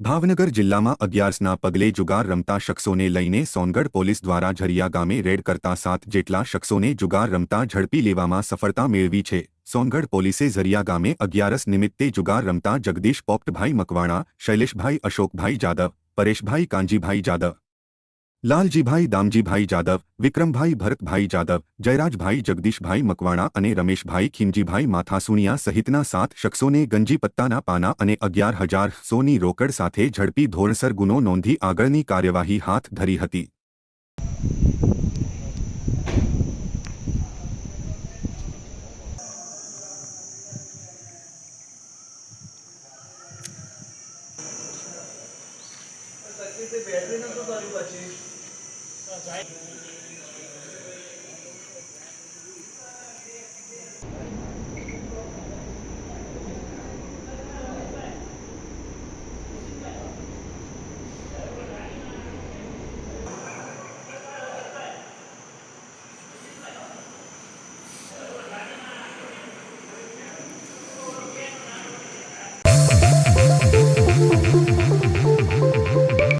ભાવનગર જિલ્લામાં અગિયારસના પગલે જુગાર રમતા શખ્સોને લઈને સોનગઢ પોલીસ દ્વારા ઝરિયા ગામે રેડ કરતા સાત જેટલા શખ્સોને જુગાર રમતા ઝડપી લેવામાં સફળતા મેળવી છે. સોનગઢ પોલીસે ઝરિયા ગામે અગિયારસ નિમિત્તે જુગાર રમતા જગદીશ પોપ્ટભાઈ મકવાણા, શૈલેષભાઈ અશોકભાઈ જાદવ, પરેશભાઈ કાંજીભાઈ જાદવ લાલજીભાઈ, દામજીભાઈ જાદવ, વિક્રમભાઈ ભરતભાઈ જાદવ, જયરાજભાઈ જગદીશભાઈ મકવાણા અને રમેશભાઈ ખીમજીભાઈ માથાસુણિયા સહિતના સાત શખ્સોને ગંજી પત્તાના પાના અને અગિયાર હજાર સોની રોકડ સાથે ઝડપી ધોરણસર ગુનો નોંધી આગળની કાર્યવાહી હાથ ધરી હતી. બેટરી નતો તારી પાછી? જાય